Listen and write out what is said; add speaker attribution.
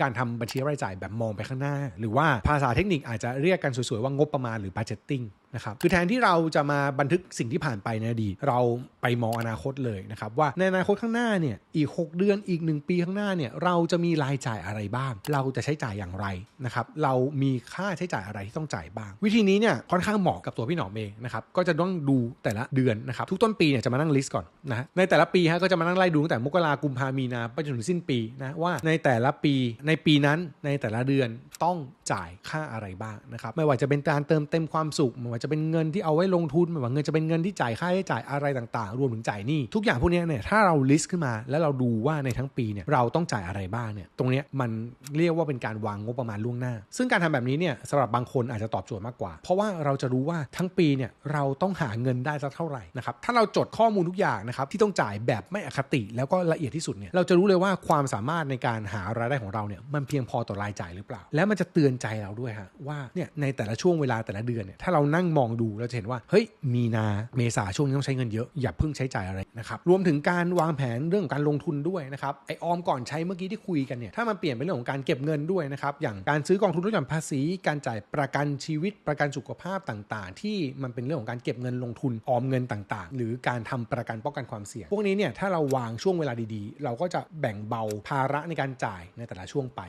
Speaker 1: การทำบัญชีรายจ่ายแบบมองไปข้างหน้า หรือว่าภาษาเทคนิคอาจจะเรียกกันสวยๆว่างบประมาณหรือ budgeting นะครับคือแทนที่เราจะมาบันทึกสิ่งที่ผ่านไปในอดีตเราไปมองอนาคตเลยนะครับว่าในอนาคตข้างหน้าเนี่ยอีก 6 เดือนอีก 1 ปีข้างหน้าเนี่ยเราจะมีรายจ่ายอะไรบ้าง เราจะใช้จ่ายอย่างไรนะครับเรามีค่าใช้จ่ายอะไรที่ต้องจ่ายบ้าง วิธีนี้เนี่ยค่อนข้างเหมาะกับตัวพี่หนอมเองนะครับก็จะต้องดูแต่ละเดือนนะครับทุกต้นปีเนี่ยจะมานั่งลิสต์ก่อนนะในแต่ละปีฮะก็จะมานั่งไล่ดูตั้งแต่มกรากุมภามีนาไปจนถึงสิ้นปีนะว่าในแต่ละปีในปีนั้นในแต่ละเดือนต้องจ่ายค่าอะไรบ้างนะครับไม่ว่าจะเป็นการเติมเต็มความสุขไม่ว่าจะเป็นเงินที่เอาไว้ลงทุนไม่ว่าเงินจะเป็นเงินที่จ่ายค่าใช้จ่ายอะไรต่างๆ รวมถึงจ่ายหนี้ทุกอย่างพวกนี้เนี่ยถ้าเราลิสต์ขึ้นมา แล้วเราดูว่าในทั้งปีเนี่ยเราต้องจ่ายอะไรบ้างเนี่ยตรงเนี้ยมันเรียกว่าเป็นการวางงบประมาณล่วงหน้า ซึ่งการทำแบบนี้เนี่ยสำหรับบางคนอาจจะตอบโจทย์มากกว่า เพราะว่าเราจะรู้ว่าทั้งปีเนี่ยเราต้องหาเงินได้สักเท่าไหร่นะครับถ้าเราจดข้อมูลทุกอย่างนะครับที่ต้องจ่ายแบบไม่อคติ แล้วก็ละเอียดที่สุดเนี่ยเราจะรู้เลยว่าความสามารถในการหารายได้ของเราเนี่ยมันเพียงพอต่อรายจ่ายหรือเปล่า แล้วมันจะเตือนใจเราด้วยฮะว่าเนี่ยในแต่ละช่วงเวลาแต่ละเดือนเนี่ยถ้าเรานั่งมองดูเราจะเห็นว่าเฮ้ยมีนาเมษาช่วงนี้ต้องใช้เงินเยอะอย่าเพิ่งใช้จ่ายอะไรนะครับรวมถึงการวางแผนเรื่องของการลงทุนด้วยนะครับไอออมก่อนใช้เมื่อกี้ที่คุยกันเนี่ยถ้ามันเปลี่ยนเป็นเรื่องของการเก็บเงินด้วยนะครับอย่างการซื้อกองทุนลดหย่อนภาษี การจ่ายประกันชีวิตประกันสุขภาพต่างๆ ที่มันเป็นเรื่องของการเก็บเงินลงทุนออมเงินต่างๆ หรือการทำประกันป้องกันความเสี่ยง พวกนี้เนี่ยถ้าเราวางช่วงเวลาดีๆ เราก็จะแบ่งเบาภาระในการจ่ายในแต่ละช่วงไป